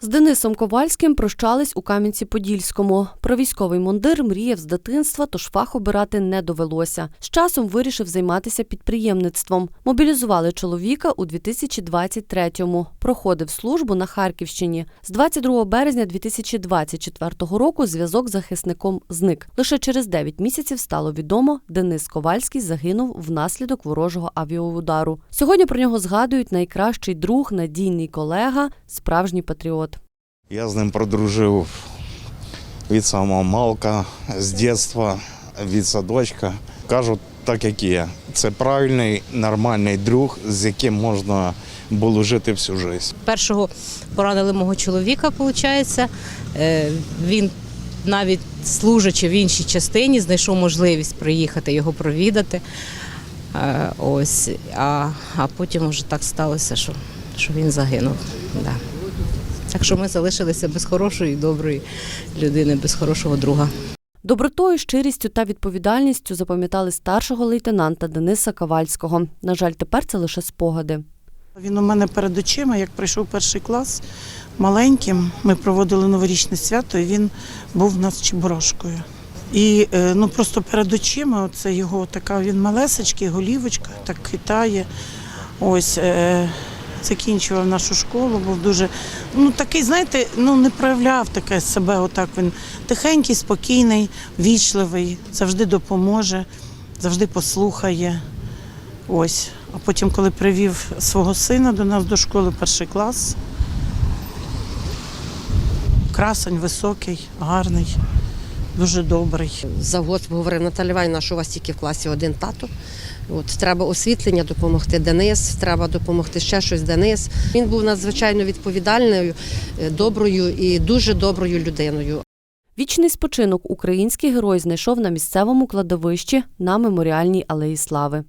З Денисом Ковальським прощались у Кам'янці-Подільському. Про військовий мундир мріяв з дитинства, тож фах обирати не довелося. З часом вирішив займатися підприємництвом. Мобілізували чоловіка у 2023-му. Проходив службу на Харківщині. З 22 березня 2024 року зв'язок з захисником зник. Лише через 9 місяців стало відомо, Денис Ковальський загинув внаслідок ворожого авіаудару. Сьогодні про нього згадують найкращий друг, надійний колега, справжній патріот. Я з ним продружив від самого малка, з дитинства, від садочка. Кажу, так як є. Це правильний, нормальний друг, з яким можна було жити всю життя. Першого поранили мого чоловіка, виходить. Він навіть служачи в іншій частині, знайшов можливість приїхати його провідати. Е, Ось, а, а потім вже так сталося, що, що він загинув. Да. Так що ми залишилися без хорошої, і доброї людини, без хорошого друга. Добротою, щирістю та відповідальністю запам'ятали старшого лейтенанта Дениса Ковальського. На жаль, тепер це лише спогади. Він у мене перед очима, як прийшов перший клас маленьким. Ми проводили новорічне свято, і він був у нас чебурашкою. І е, ну просто перед очима це його така він малесечкий, голівочка, так хитає. Ось е, закінчував нашу школу, був дуже ну такий, знаєте, ну не проявляв таке себе. Отак він тихенький, спокійний, вічливий, завжди допоможе, завжди послухає. Ось. А потім, коли привів свого сина до нас до школи, перший клас. Красень, високий, гарний, дуже добрий. Завгосп говорив Наталя Іванівна, що у вас тільки в класі один тато. От треба освітлення допомогти Денис, треба допомогти ще щось Денис. Він був надзвичайно відповідальною, е, доброю і дуже доброю людиною. Вічний спочинок український герой знайшов на місцевому кладовищі на меморіальній алеї Слави.